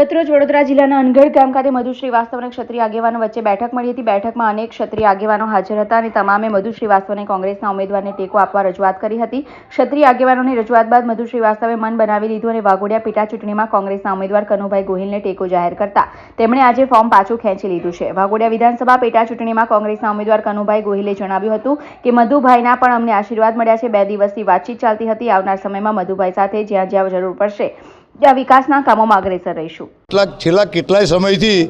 ગતરોજ વડોદરા જિલ્લાના અનગઢ ગામ ખાતે મધુ શ્રીવાસ્તવ અને ક્ષત્રિય આગેવાનો વચ્ચે બેઠક મળી હતી. બેઠકમાં અનેક ક્ષત્રિય આગેવાનો હાજર હતા અને તમામે મધુ શ્રીવાસ્તવને કોંગ્રેસના ઉમેદવારને ટેકો આપવા રજૂઆત કરી હતી. ક્ષત્રિય આગેવાનોની રજૂઆત બાદ મધુ શ્રીવાસ્તવે મન બનાવી લીધું અને વાઘોડિયા પેટા ચૂંટણીમાં કોંગ્રેસના ઉમેદવાર કનુભાઈ ગોહિલને ટેકો જાહેર કરતા. તેમણે આજે ફોર્મ પાછું ખેંચી લીધું છે. વાઘોડિયા વિધાનસભા પેટા ચૂંટણીમાં કોંગ્રેસના ઉમેદવાર કનુભાઈ ગોહિલે જણાવ્યું હતું કે મધુભાઈના પણ અમને આશીર્વાદ મળ્યા છે. બે દિવસથી વાતચીત ચાલતી હતી. આવનાર સમયમાં મધુભાઈ સાથે જ્યાં જ્યાં જરૂર પડશે. ત્યાં વિકાસના કામોમાં અગ્રેસર રહીશું. કેટલાક છેલ્લા કેટલાય સમયથી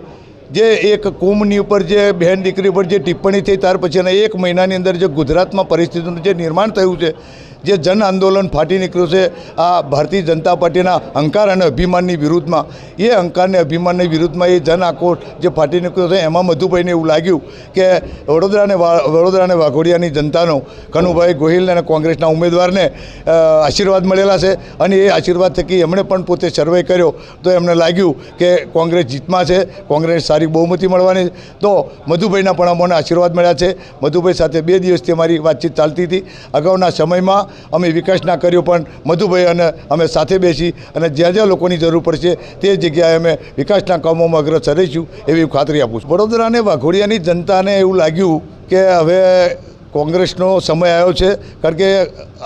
જે એક કુંભની ઉપર જે બહેન દીકરી ઉપર જે ટિપ્પણી થઈ, ત્યાર પછીના એક મહિનાની અંદર જે ગુજરાતમાં પરિસ્થિતિનું જે નિર્માણ થયું છે જે જન આંદોલન ફાટી નીકળ્યું છે, આ ભારતીય જનતા પાર્ટીના અહંકાર અને અભિમાનની વિરુદ્ધમાં. એ અહંકારને અભિમાનની વિરુદ્ધમાં એ જન આક્રોશ જે ફાટી નીકળ્યો છે, એમાં મધુભાઈને એવું લાગ્યું કે વડોદરાને વડોદરાને વાઘોડિયાની જનતાનો કનુભાઈ ગોહિલ અને કોંગ્રેસના ઉમેદવારને આશીર્વાદ મળેલા છે અને એ આશીર્વાદ થકી એમણે પણ પોતે સર્વે કર્યો. તો એમને લાગ્યું કે કોંગ્રેસ જીતમાં છે, કોંગ્રેસ સારી બહુમતી મળવાની. તો મધુભાઈના પણ અમને આશીર્વાદ મળ્યા છે. મધુભાઈ સાથે બે દિવસથી અમારી વાતચીત ચાલતી હતી. અગાઉના સમયમાં અમે વિકાસના કર્યો, પણ મધુભાઈ અને અમે સાથે બેસી અને જ્યાં જ્યાં લોકોની જરૂર પડશે તે જગ્યાએ અમે વિકાસના કામોમાં અગ્રસર રહીશું એવી ખાતરી આપું છું. વડોદરાને વાઘોડિયાની જનતાને એવું લાગ્યું કે હવે કોંગ્રેસનો સમય આવ્યો છે, કારણ કે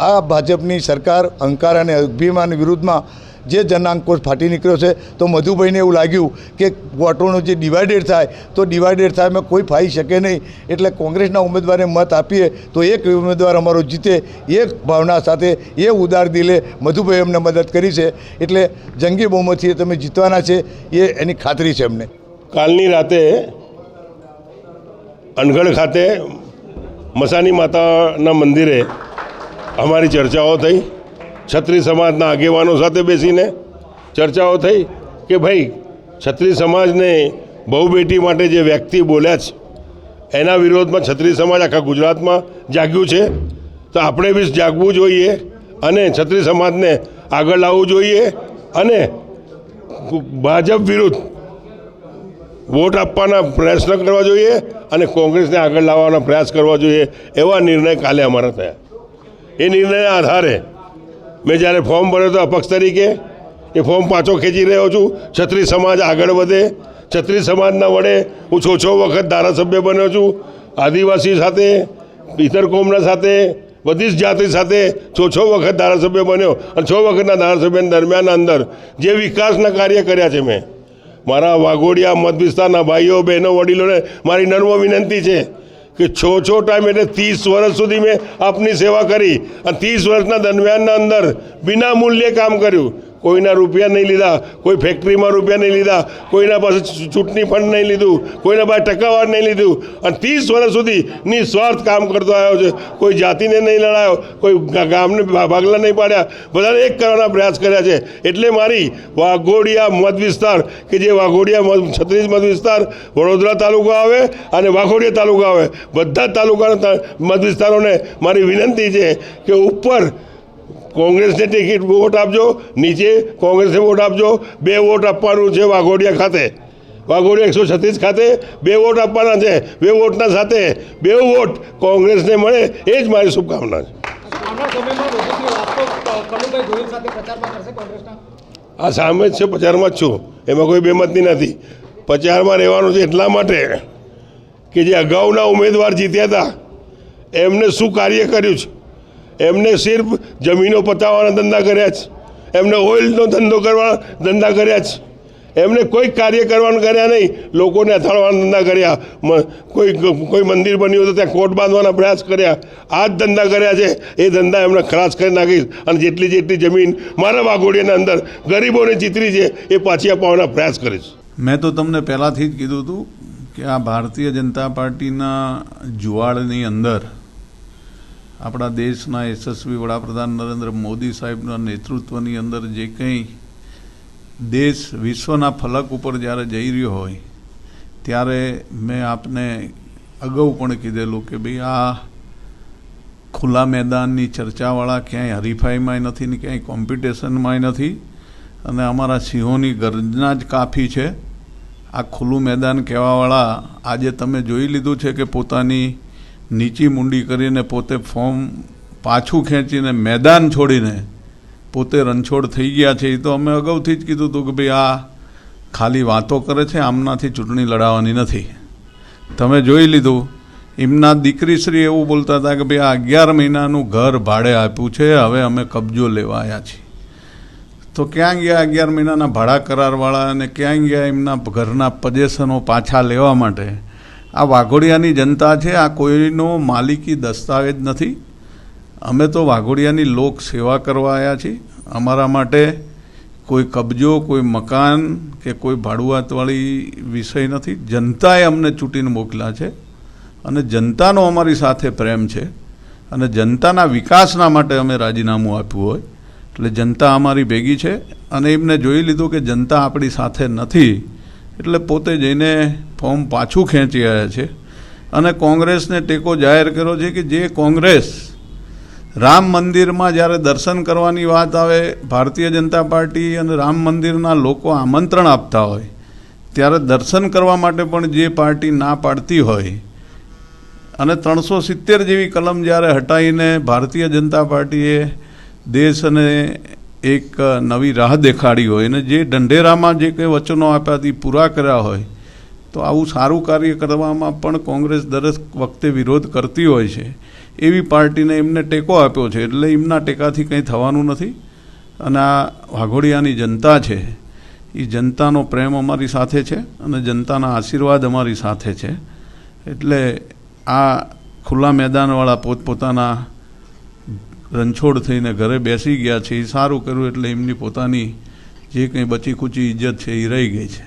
આ ભાજપની સરકાર અહંકાર અને અભિમાન વિરુદ્ધમાં જે જનાંકોશ ફાટી નીકળ્યો છે, તો મધુભાઈને એવું લાગ્યું કે વોટોનો જે ડિવાઇડેડ થાય, તો ડિવાઇડેડ થાય એમાં કોઈ ફાઈ શકે નહીં. એટલે કોંગ્રેસના ઉમેદવારને મત આપીએ, તો એક ઉમેદવાર અમારો જીતે, એક ભાવના સાથે, એ ઉદાર દિલે મધુભાઈ અમને મદદ કરી છે. એટલે જંગી બહુમતીએ તમે જીતવાના છે, એ એની ખાતરી છે અમને. કાલની રાતે અનગઢ ખાતે મસાની માતાના મંદિરે અમારી ચર્ચાઓ થઈ. ક્ષત્રિય સમાજના આગેવાનો સાથે બેસીને ચર્ચાઓ થઈ કે ભાઈ, ક્ષત્રિય સમાજને બહુ બેટી માટે જે વ્યક્તિ બોલ્યા છે, એના વિરોધમાં ક્ષત્રિય સમાજ આખા ગુજરાતમાં જાગ્યું છે. તો આપણે બી જાગવું જોઈએ અને ક્ષત્રિય સમાજને આગળ લાવવું જોઈએ અને ભાજપ વિરુદ્ધ વોટ આપવાના પ્રયત્ન કરવા જોઈએ અને કોંગ્રેસને આગળ લાવવાનો પ્રયાસ કરવા જોઈએ એવા નિર્ણય કાલે અમારા થયા. એ નિર્ણયના આધારે મેં જ્યારે ફોર્મ ભર્યો હતો અપક્ષ તરીકે, એ ફોર્મ પાછો ખેંચી રહ્યો છું. છત્રી સમાજ આગળ વધે. છત્રી સમાજના વડે હું છો છો વખત ધારાસભ્ય બન્યો છું. આદિવાસી સાથે ઇતર કોમના સાથે, બધી જ જાતિ સાથે છો છ વખત ધારાસભ્ય બન્યો અને છ વખતના ધારાસભ્ય દરમિયાન અંદર જે વિકાસના કાર્ય કર્યા છે મેં. મારા વાઘોડિયા મત વિસ્તારના ભાઈઓ, બહેનો, વડીલોને મારી નર્મ વિનંતી છે. કે છ છો ટાઈમ એટલે ત્રીસ વર્ષ સુધી મેં આપની સેવા કરી. અને ત્રીસ વર્ષના દરમિયાનના અંદર વિના મૂલ્યે કામ કર્યું. કોઈના રૂપિયા નહીં લીધા, કોઈ ફેક્ટરીમાં રૂપિયા નહીં લીધા, કોઈના પાસે ચૂંટણી ફંડ નહીં લીધું, કોઈના પાસે ટકાવાર નહીં લીધું. અને ત્રીસ વર્ષ સુધી નિસ્વાર્થ કામ કરતો આવ્યો છે. કોઈ જાતિને નહીં લડાયો, કોઈ ગામને ભાગલા નહીં પાડ્યા. બધાને એક કરવાના પ્રયાસ કર્યા છે. એટલે મારી વાઘોડિયા મત વિસ્તાર, કે જે વાઘોડિયા છત્રીસ મત વિસ્તાર, વડોદરા તાલુકો આવે અને વાઘોડિયા તાલુકો આવે. બધા તાલુકાના મત વિસ્તારોને મારી વિનંતી છે કે ઉપર કોંગ્રેસને ટિકિટ વોટ આપજો નીચે કોંગ્રેસને વોટ આપજો બે વોટ આપવાનું છે વાઘોડિયા ખાતે. વાઘોડિયા એકસો છત્રીસ ખાતે બે વોટ આપવાના છે બે વોટના સાથે બે વોટ કોંગ્રેસને મળે એ જ મારી શુભકામના છે. આ સામે જ છે પ્રચારમાં જ છું. એમાં કોઈ બેમતની નથી. પ્રચારમાં રહેવાનું છે એટલા માટે કે જે અગાઉના ઉમેદવાર જીત્યા હતા એમને શું કાર્ય કર્યું છે? એમને સિર્ફ જમીનો પતાવવાના ધંધા કર્યા છે. એમને ઓઇલનો ધંધો કરવા ધંધા કર્યા છે. એમને કોઈ કાર્ય કરવાનું કર્યા નહીં, લોકોને અથાળવાના ધંધા કર્યા. કોઈ કોઈ મંદિર બન્યું તો ત્યાં કોટ બાંધવાના પ્રયાસ કર્યા. આ જ ધંધા કર્યા છે. એ ધંધા એમને ખલાસ કરી નાખીશ અને જેટલી જેટલી જમીન મારા વાઘોડિયાના અંદર ગરીબોને ચિતરી છે, એ પાછી અપાવવાના પ્રયાસ કરીશ મેં તો તમને પહેલાંથી જ કીધું હતું કે આ ભારતીય જનતા પાર્ટીના જુવાળની અંદર આપણા દેશના યશસ્વી વડાપ્રધાન નરેન્દ્ર મોદી સાહેબના નેતૃત્વની અંદર જે કંઈ દેશ વિશ્વના ફલક ઉપર જ્યારે જઈ રહ્યો હોય, ત્યારે મેં આપને અગાઉ પણ કીધેલું કે ભાઈ આ ખુલ્લા મેદાનની ચર્ચાવાળા ક્યાંય હરીફાઈમાંય નથી ને ક્યાંય કોમ્પિટિશનમાંય નથી અને અમારા સિંહોની ગર્જના જ કાફી છે. આ ખુલ્લું મેદાન કહેવાવાળા આજે તમે જોઈ લીધું છે કે પોતાની નીચી મૂંડી કરીને પોતે ફોર્મ પાછું ખેંચીને મેદાન છોડીને પોતે રણછોડ થઈ ગયા છે એ તો અમે અગાઉથી જ કીધું હતું કે ભાઈ આ ખાલી વાતો કરે છે, આમનાથી ચૂંટણી લડાવવાની નથી. તમે જોઈ લીધું, એમના દીકરીશ્રી એવું બોલતા હતા કે ભાઈ આ અગિયાર મહિનાનું ઘર ભાડે આપ્યું છે, હવે અમે કબજો લેવા આવ્યા છીએ. તો ક્યાં ગયા અગિયાર મહિનાના ભાડા કરારવાળા અને ક્યાં ગયા એમના ઘરના પજેશનો પાછા લેવા માટે? આ વાઘોડિયાની જનતા છે, આ કોઈનો માલિકી દસ્તાવેજ નથી. અમે તો વાઘોડિયાની લોક સેવા કરવા આવ્યા છીએ. અમારા માટે કોઈ કબજો, કોઈ મકાન કે કોઈ ભાડુઆતવાળી વિષય નથી. જનતાએ અમને ચૂંટીને મોકલ્યા છે અને જનતાનો અમારી સાથે પ્રેમ છે અને જનતાના વિકાસના માટે અમે રાજીનામું આપ્યું હોય. એટલે જનતા અમારી ભેગી છે અને એમને જોઈ લીધું કે જનતા આપણી સાથે નથી. એટલે પોતે જઈને ફોર્મ પાછું ખેંચી આવ્યા છે. અને કોંગ્રેસને ટેકો જાહેર કર્યો છે કે જે કોંગ્રેસ રામ મંદિરમાં જ્યારે દર્શન કરવાની વાત આવે, ભારતીય જનતા પાર્ટી અને રામ મંદિરના લોકો આમંત્રણ આપતા હોય, ત્યારે દર્શન કરવા માટે પણ જે પાર્ટી ના પાડતી હોય, અને ત્રણસો સિત્તેર જેવી કલમ જ્યારે હટાવીને ભારતીય જનતા પાર્ટીએ દેશ અને એક નવી રાહ દેખાડી હોય અને જે ઢંઢેરામાં જે કંઈ વચનો આપ્યા તે પૂરા કર્યા હોય, તો આવું સારું કાર્ય કરવામાં પણ કોંગ્રેસ દરેક વખતે વિરોધ કરતી હોય છે. એવી પાર્ટીને એમને ટેકો આપ્યો છે, એટલે એમના ટેકાથી કંઈ થવાનું નથી. અને આ વાઘોડિયાની જનતા છે. એ જનતાનો પ્રેમ અમારી સાથે છે અને જનતાના આશીર્વાદ અમારી સાથે છે. એટલે આ ખુલ્લા મેદાનવાળા પોતપોતાના રણછોડ થઈને ઘરે બેસી ગયા છે. એ સારું કર્યું એટલે એમની પોતાની જે કંઈ બચી ખૂચી ઇજ્જત છે એ રહી ગઈ છે.